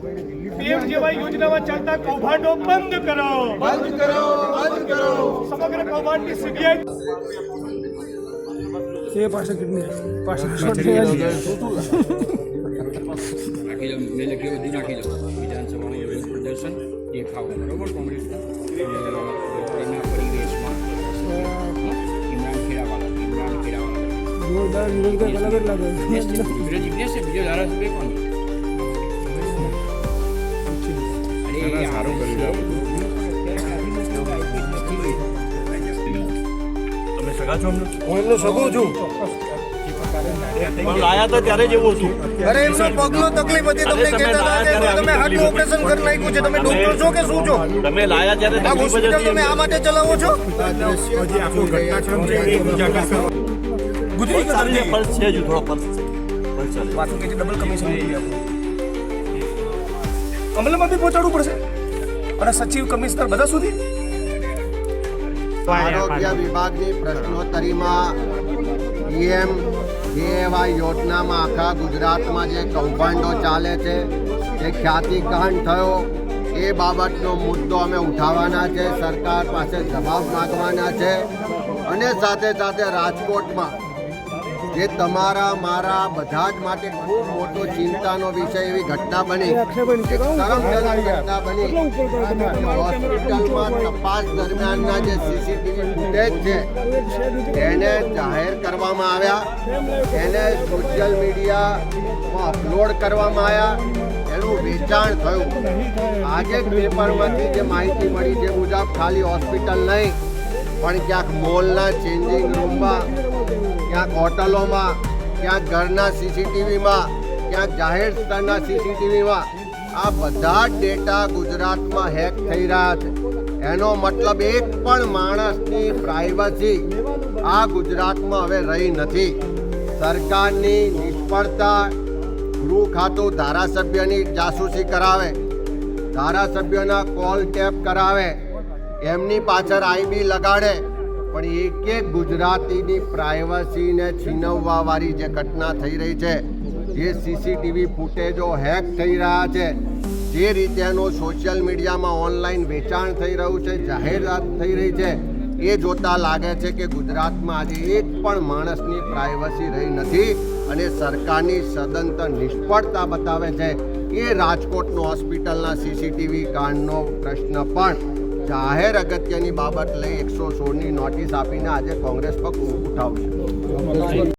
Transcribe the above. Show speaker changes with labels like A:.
A: પીએમજીવાય યોજનામાં ચાલતા કૌભાંડો બંધ કરો.
B: બંધ કરો બંધ કરો.
A: સમગ્ર કૌભાંડની સીબીઆઈ
C: એ પાસે કેટલી પાસે
D: નાખી દો મેં લખ્યું બધું નાખી દો વિધાનસભાનું પ્રદર્શન દેખાવ બરોબર કોંગ્રેસ એના પરિવેશમાં. ઇમરાન ખેડાવાલા ઇમરાન ખેડાવાલા.
C: જોરદાર વિરોધ કઈ અલગ જ લાગે
D: છે બીજો ધારાસભ્ય કોણ? અરે સારું
E: તમે સગા છો
B: હું એમનો સગો છું.
E: લાયા તો ત્યારે જ એવું હતું.
B: અરે એમનો પગલો તકલીફ હતી. તમને
E: તમે
B: કહેતા હતા કે તમે હાર્ટનું ઓપરેશન કરી નાખ્યું છે. તમે ડોક્ટર છો કે શું છો?
E: તમે લાયા ત્યારે
B: આ હોસ્પિટલ તમે આ માટે ચલાવો છો?
C: ગુજરી
E: ચાલે, પલ્સ છે હજુ થોડો પલ્સ પલ્સ ચાલે.
C: પાછું કે ડબલ કમિશન અમલમાં બી પહોંચાડવું પડશે. અને સચિવ કમિશનર બધા સુધી?
F: આરોગ્ય વિભાગની પ્રશ્નોત્તરીમાં પીએમ જેવાય યોજનામાં આખા ગુજરાતમાં જે કૌભાંડો ચાલે છે જે ખ્યાતિકાંડ થયો એ બાબતનો મુદ્દો અમે ઉઠાવવાના છે સરકાર પાસે જવાબ માગવાના છે. અને સાથે સાથે રાજકોટમાં જે તમારા મારા બધા જ માટે ખૂબ મોટો ચિંતાનો વિષય એવી ઘટના બની. ઘટના બની. હોસ્પિટલમાં તપાસ દરમિયાનના જે સીસીટીવી ફૂટેજ છે એને જાહેર કરવામાં આવ્યા. એને સોશિયલ મીડિયામાં અપલોડ કરવામાં આવ્યા. એનું વેચાણ થયું. આજે જ પેપરમાંથી જે માહિતી મળી જે મુજબ ખાલી હોસ્પિટલ નહીં પણ ક્યાંક મોલના ચેન્જિંગ રૂમમાં ક્યાંક હોટલોમાં, ક્યાંક ઘરના સીસીટીવીમાં ક્યાંક જાહેર સ્થળના સીસીટીવીમાં આ બધા જ ડેટા ગુજરાતમાં હેક થઈ રહ્યા છે. એનો મતલબ એક પણ માણસની પ્રાઇવસી આ ગુજરાતમાં હવે રહી નથી. સરકારની નિષ્ફળતા ગૃહ ખાતું ધારાસભ્યની જાસૂસી કરાવે, ધારાસભ્યોના કોલ ટેપ કરાવે, એમની પાછળ આઈબી લગાડે પણ એક એક ગુજરાતીની પ્રાઇવસીને છીનવવા વાળી જે ઘટના થઈ રહી છે, જે સીસીટીવી ફૂટેજો હેક થઈ રહ્યા છે, જે રીતે એનું સોશિયલ મીડિયામાં ઓનલાઈન વેચાણ થઈ રહ્યું છે, જાહેરાત થઈ રહી છે, એ જોતા લાગે છે કે ગુજરાતમાં આજે એક પણ માણસની પ્રાઇવસી રહી નથી અને સરકારની સદંતર નિષ્ફળતા બતાવે છે. એ રાજકોટનો હોસ્પિટલના સીસીટીવી કાંડનો પ્રશ્ન પણ જાહેર અગત્યની બાબત લઈ એકસો સોળની નોટિસ આપીને આજે કોંગ્રેસ પક્ષ ઉઠાવશે.